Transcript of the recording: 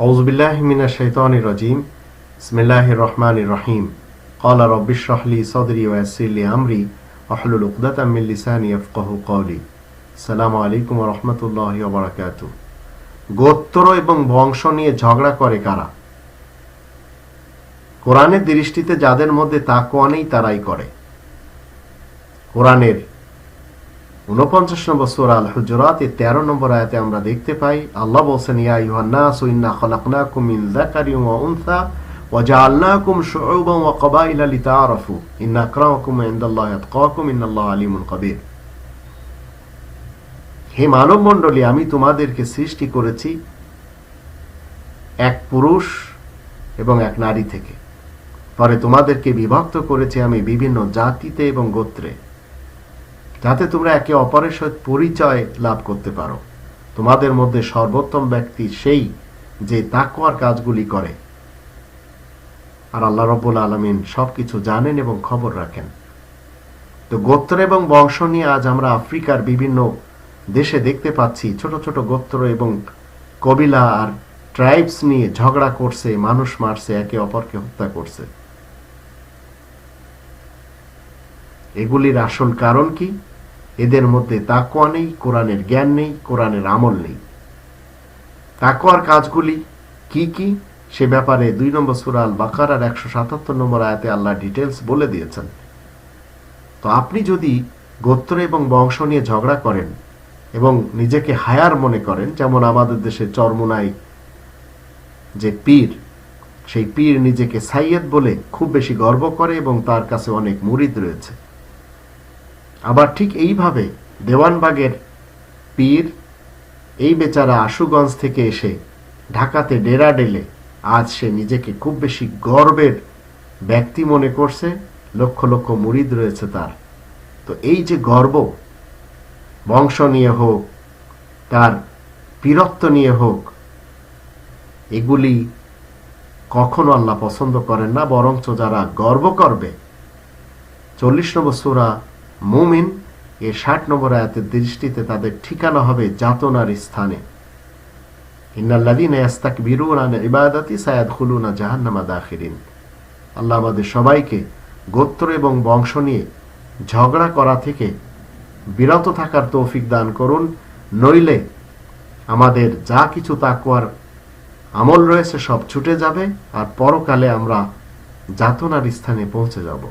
أعوذ بالله من الشيطان الرجيم بسم الله الرحمن الرحيم قال رب اشرح لي صدري ويسر لي أمري واحلل عقدة من لساني يفقه قولي السلام عليكم ورحمة الله وبركاته গোত্র এবং বংশ নিয়ে ঝগড়া করে কারা কোরআনের দৃষ্টিতে যাদের মধ্যে তাকওয়া নেই তারাই করে কোরআনের উনপঞ্চাশ নম্বর সুরা আল হুজরাত তেরো নম্বর আয়াতে আমরা দেখতে পাই, আল্লাহ বলছেন, ইয়া ইউহান্নাস ইন্না খলাকনাকুম মিন যাকারিন ওয়া উনসা ওয়া শুউবান ওয়া লিতাআরাফু। ইন্না আকরামাকুম ইনদাল্লাহি আতকাকুম আলিমুন হে মানব মণ্ডলী আমি তোমাদেরকে সৃষ্টি করেছি এক পুরুষ এবং এক নারী থেকে। পরে তোমাদেরকে বিভক্ত করেছি আমি বিভিন্ন জাতিতে এবং গোত্রে। যাতে তোমরা একে অপরের সহিত পরিচয় লাভ করতে পারো। তোমাদের মধ্যে সর্বোত্তম ব্যক্তি সেই যে তাকুয়ার কাজগুলি করে। আর আল্লাহ রব্বুল আলমিন সবকিছু জানেন এবং খবর রাখেন। তো গোত্র এবং বংশ নিয়ে আজ আমরা আফ্রিকার বিভিন্ন দেশে দেখতে পাচ্ছি ছোট ছোট গোত্র এবং কবিলা আর ট্রাইবস নিয়ে ঝগড়া করছে, মানুষ মারছে, একে অপরকে হত্যা করছে। এগুলির আসল কারণ কি? এদের মধ্যে তাকোয়া নেই, কোরআনের জ্ঞান নেই, কোরআনের আমল নেই। তাকোয়ার কাজগুলি কি কি? সে ব্যাপারে দুই নম্বর সুরাল বাকারার একশো সাতাত্তর নম্বর আয়াতে আল্লাহ ডিটেলস বলে দিয়েছেন। তো আপনি যদি গোত্র এবং বংশ নিয়ে ঝগড়া করেন এবং নিজেকে হায়ার মনে করেন, যেমন আমাদের দেশে চরমুনাই যে পীর, সেই পীর নিজেকে সাইয়েদ বলে খুব বেশি গর্ব করে এবং তার কাছে অনেক মুরিদ রয়েছে। আবার ঠিক এইভাবে দেওয়ানবাগের পীর, এই বেচারা আশুগঞ্জ থেকে এসে ঢাকাতে ডেরা ডেলে আজ সে নিজেকে খুব বেশি গর্বের ব্যক্তি মনে করছে, লক্ষ লক্ষ মুরিদ রয়েছে তার। তো এই যে গর্ব, বংশ নিয়ে হোক, তার পীরত্ব নিয়ে হোক, এগুলি কখনো আল্লাহ পছন্দ করেন না, বরঞ্চ যারা গর্ব করবে, চল্লিশ নম্বর সুরা মুমিন এর ষাট নম্বর আয়াতের দৃষ্টিতে তাদের ঠিকানা হবে যাতনার স্থানে। সবাইকে গোত্র এবং বংশ নিয়ে ঝগড়া করা থেকে বিরত থাকার তৌফিক দান করুন, নইলে আমাদের যা কিছু তাকুয়ার আমল রয়েছে সব ছুটে যাবে আর পরকালে আমরা যাতনার স্থানে পৌঁছে যাব।